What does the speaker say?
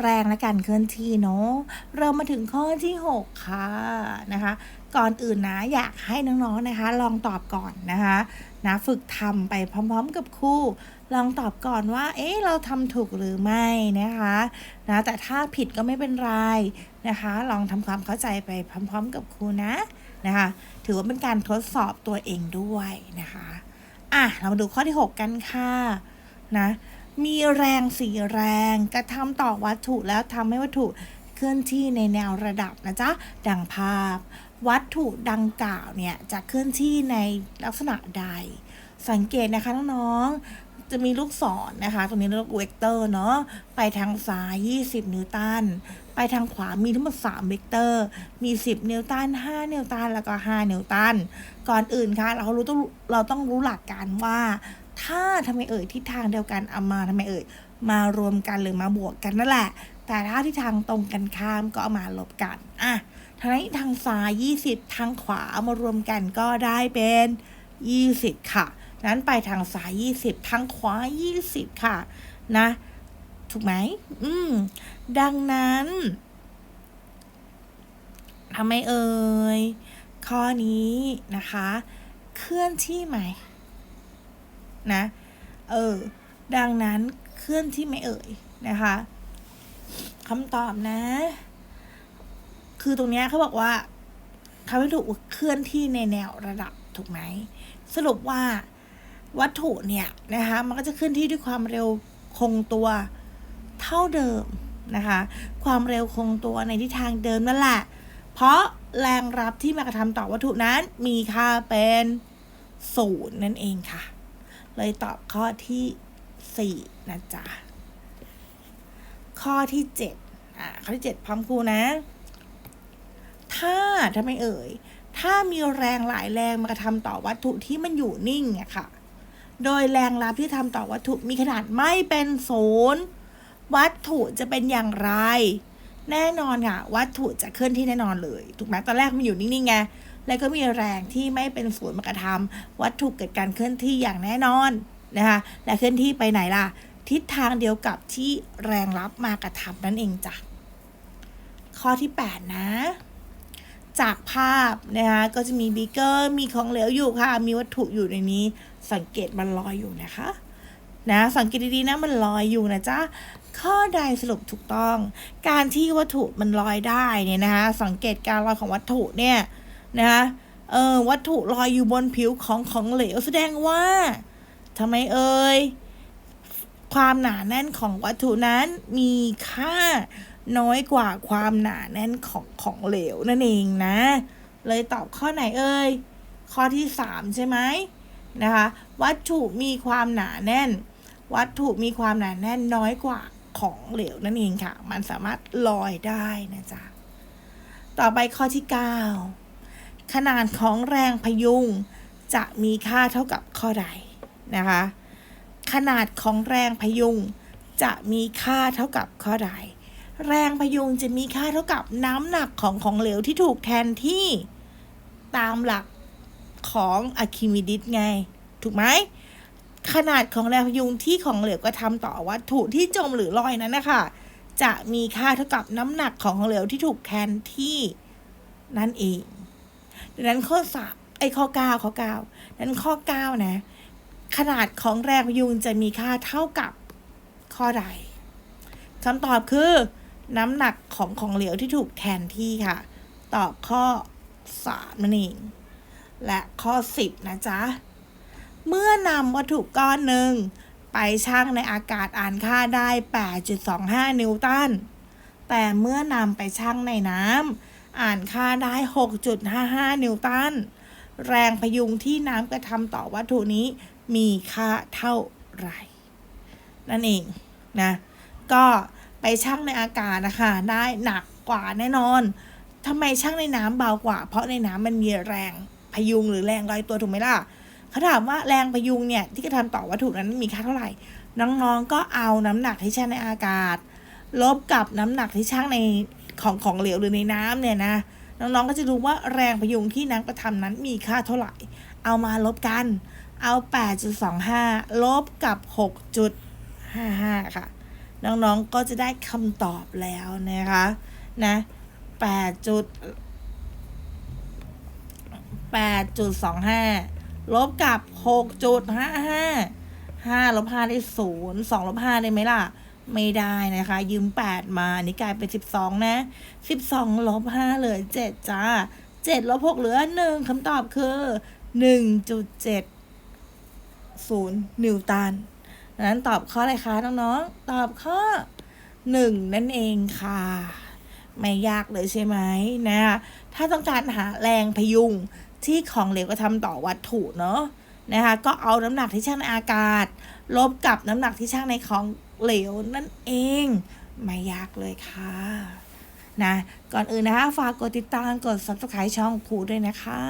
แรงและการเคลื่อนที่เนาะเรามาถึงข้อที่ 6 ค่ะนะคะ ก่อนอื่นนะอยากให้น้องๆนะคะ ลองตอบก่อนนะคะนะฝึกทำไปพร้อม ๆ กับครูลองตอบก่อนว่า เอ๊ะ เราทำถูกหรือไม่นะคะนะแต่ถ้าผิดก็ไม่เป็นไรนะคะ ลองทำความเข้าใจไปพร้อม ๆ กับครูนะนะคะ ถือว่าเป็นการทดสอบตัวเองด้วยนะคะ อะ เรามาดูข้อที่ 6 กันค่ะนะ มีแรงสีแรงกระทำต่อวัตถุแล้วทำให้วัตถุเคลื่อนที่ในแนวระดับนะจ๊ะ ดังภาพ วัตถุดังกล่าวเนี่ยจะเคลื่อนที่ในลักษณะใด สังเกตนะคะน้องๆ จะมีลูกศรนนะคะ ตรงนี้เรียกว่าเวกเตอร์เนาะ ไปทางซ้าย 20 นิวตัน ไปทางขวามีทั้งหมด 3 เวกเตอร์ มี 10 นิวตัน 5 นิวตัน แล้วก็ 5 นิวตัน ก่อนอื่นค่ะ เรารู้ต้องเราต้องรู้หลักการว่า ถ้าทำไมเอ่ยทิศทางเดียวกันเอามาทำไมเอ่ยมารวมกันหรือมาบวกกันนั่นแหละ แต่ถ้าทิศทางตรงกันข้ามก็เอามาลบกันอะทางนี้ทางซ้าย 20 ทางขวาเอามารวมกันก็ได้เป็น 20 ค่ะ นั้นไปทางซ้าย 20 ทางขวา 20 ค่ะ นะ ถูกไหม อืม ดังนั้นทำไมเอ่ย ข้อนี้นะคะ เคลื่อนที่ไหม นะ เออ ดังนั้นเคลื่อนที่ไม่เอ่ยนะคะคำตอบนะ คือตรงนี้เขาบอกว่าทำให้ถูกเคลื่อนที่ในแนวระดับถูกไหมสรุปว่าวัตถุเนี่ยนะคะมันก็จะเคลื่อนที่ด้วยความเร็วคงตัวเท่าเดิมนะคะ ความเร็วคงตัวในทิศทางเดิมนั่นแหละ เพราะแรงรับที่มากระทำต่อวัตถุนั้นมีค่าเป็นศูนย์นั่นเองค่ะ เลยตอบข้อที่ 4 นะจ๊ะ ข้อที่ 7 อ่า ข้อที่ 7 พร้อมครูนะ ถ้าทำไมเอ่ย ถ้ามีแรงหลายแรงมากระทำต่อวัตถุที่มันอยู่นิ่งอะค่ะ โดยแรงรับที่ทำต่อวัตถุมีขนาดไม่เป็นศูนย์วัตถุจะเป็นอย่างไร แน่นอนค่ะ วัตถุจะเคลื่อนที่แน่นอนเลย ถูกไหมตอนแรกมันอยู่นิ่งๆไง แล้วก็มีแรงที่ไม่เป็นศูนย์มากระทำวัตถุเกิดการเคลื่อนที่อย่างแน่นอนนะคะและเคลื่อนที่ไปไหนล่ะ ทิศทางเดียวกับที่แรงรับมากระทำนั่นเองจ้ะข้อที่ 8 นะ จากภาพนะคะก็จะมีบีเกอร์มีของเหลวอยู่ค่ะ มีวัตถุอยู่ในนี้ สังเกตมันลอยอยู่นะคะนะสังเกตดีๆนะมันลอยอยู่นะจ๊ะข้อใดสรุปถูกต้อง การที่วัตถุมันลอยได้เนี่ยนะคะสังเกตการลอยของวัตถุเนี่ย นะคะเออวัตถุลอยอยู่บนผิวของของเหลวแสดงว่าทำไมเอ่ยความหนาแน่นของวัตถุนั้นมีค่าน้อยกว่าความหนาแน่นของของเหลวนั่นเองนะ เลยตอบข้อไหนเอ่ยข้อที่สามใช่ไหมนะคะวัตถุมีความหนาแน่น วัตถุมีความหนาแน่นน้อยกว่าของเหลวนั่นเองค่ะ มันสามารถลอยได้นะจ๊ะต่อไปข้อที่9 ขนาดของแรงพยุงจะมีค่าเท่ากับข้อใดนะคะ ขนาดของแรงพยุงจะมีค่าเท่ากับข้อใด แรงพยุงจะมีค่าเท่ากับน้ำหนักของของเหลวที่ถูกแทนที่ตามหลักของอะคิมิดิสไง ถูกไหมขนาดของแรงพยุงที่ของเหลวกระทำต่อวัตถุที่จมหรือลอยนั้นนะคะจะมีค่าเท่ากับน้ำหนักของของเหลวที่ถูกแทนที่นั่นเอง ดังนั้นข้อสามไอ้ข้อเก้าข้อเก้าดังนั้นข้อเก้านะ ขนาดของแรงพยุงจะมีค่าเท่ากับข้อใดคำตอบคือ น้ำหนักของของเหลวที่ถูกแทนที่ค่ะ ตอบข้อสามนั่นเองและข้อสิบนะจ๊ะ เมื่อนำวัตถุก้อนหนึ่งไปชั่งในอากาศอ่านค่าได้ 8.25 นิวตัน แต่เมื่อนำไปชั่งในน้ำ อ่านค่าได้ 6.55 นิวตัน แรงพยุงที่น้ำกระทำต่อวัตถุนี้มีค่าเท่าไหร่ นั่นเองนะ ก็ไปชั่งในอากาศนะคะได้หนักกว่าแน่นอนทำไมชั่งในน้ำเบากว่า เพราะในน้ำมันมีแรงพยุงหรือแรงลอยตัวถูกไหมล่ะเขาถามว่าแรงพยุงเนี่ยที่กระทำต่อวัตถุนั้นมีค่าเท่าไหร่ น้องๆก็เอาน้ำหนักที่ชั่งในอากาศ ลบกับน้ำหนักที่ชั่งใน ของของเหลวหรือในน้ำเนี่ยนะ น้องๆก็จะรู้ว่าแรงพยุงที่น้ำกระทำนั้นมีค่าเท่าไหร่ เอามาลบกัน เอา 8.25 ลบกับ 6.55 ค่ะ น้องๆก็จะได้คำตอบแล้วนะคะนะแปดจุดแปดจุดสองห้าลบกับหกจุดห้าห้าห้าลบห้าได้ศูนย์สองลบห้าได้ไหมล่ะ ไม่ได้นะคะ ยืมแปดมาอันนี่กลายเป็นสิบสองนะสิบสองลบห้าเหลือเจ็ดจ้าเจ็ดลบหกเหลือหนึ่งคำตอบคือหนึ่งจุดเจ็ดศูนย์นิวตันนั้นตอบข้ออะไรคะน้องๆ ตอบข้อหนึ่งนั่นเองค่ะ ไม่ยากเลยใช่ไหมนะคะถ้าต้องการหาแรงพยุงที่ของเหลวกระทำต่อวัตถุเนาะนะคะก็เอาน้ำหนักที่ช่างในอากาศ ลบกับน้ำหนักที่ช่างในของ เหลวนั่นเอง ไม่ยากเลยค่ะนะก่อนอื่นนะคะฝากกดติดตามกด subscribe ช่องครูด้วยนะคะ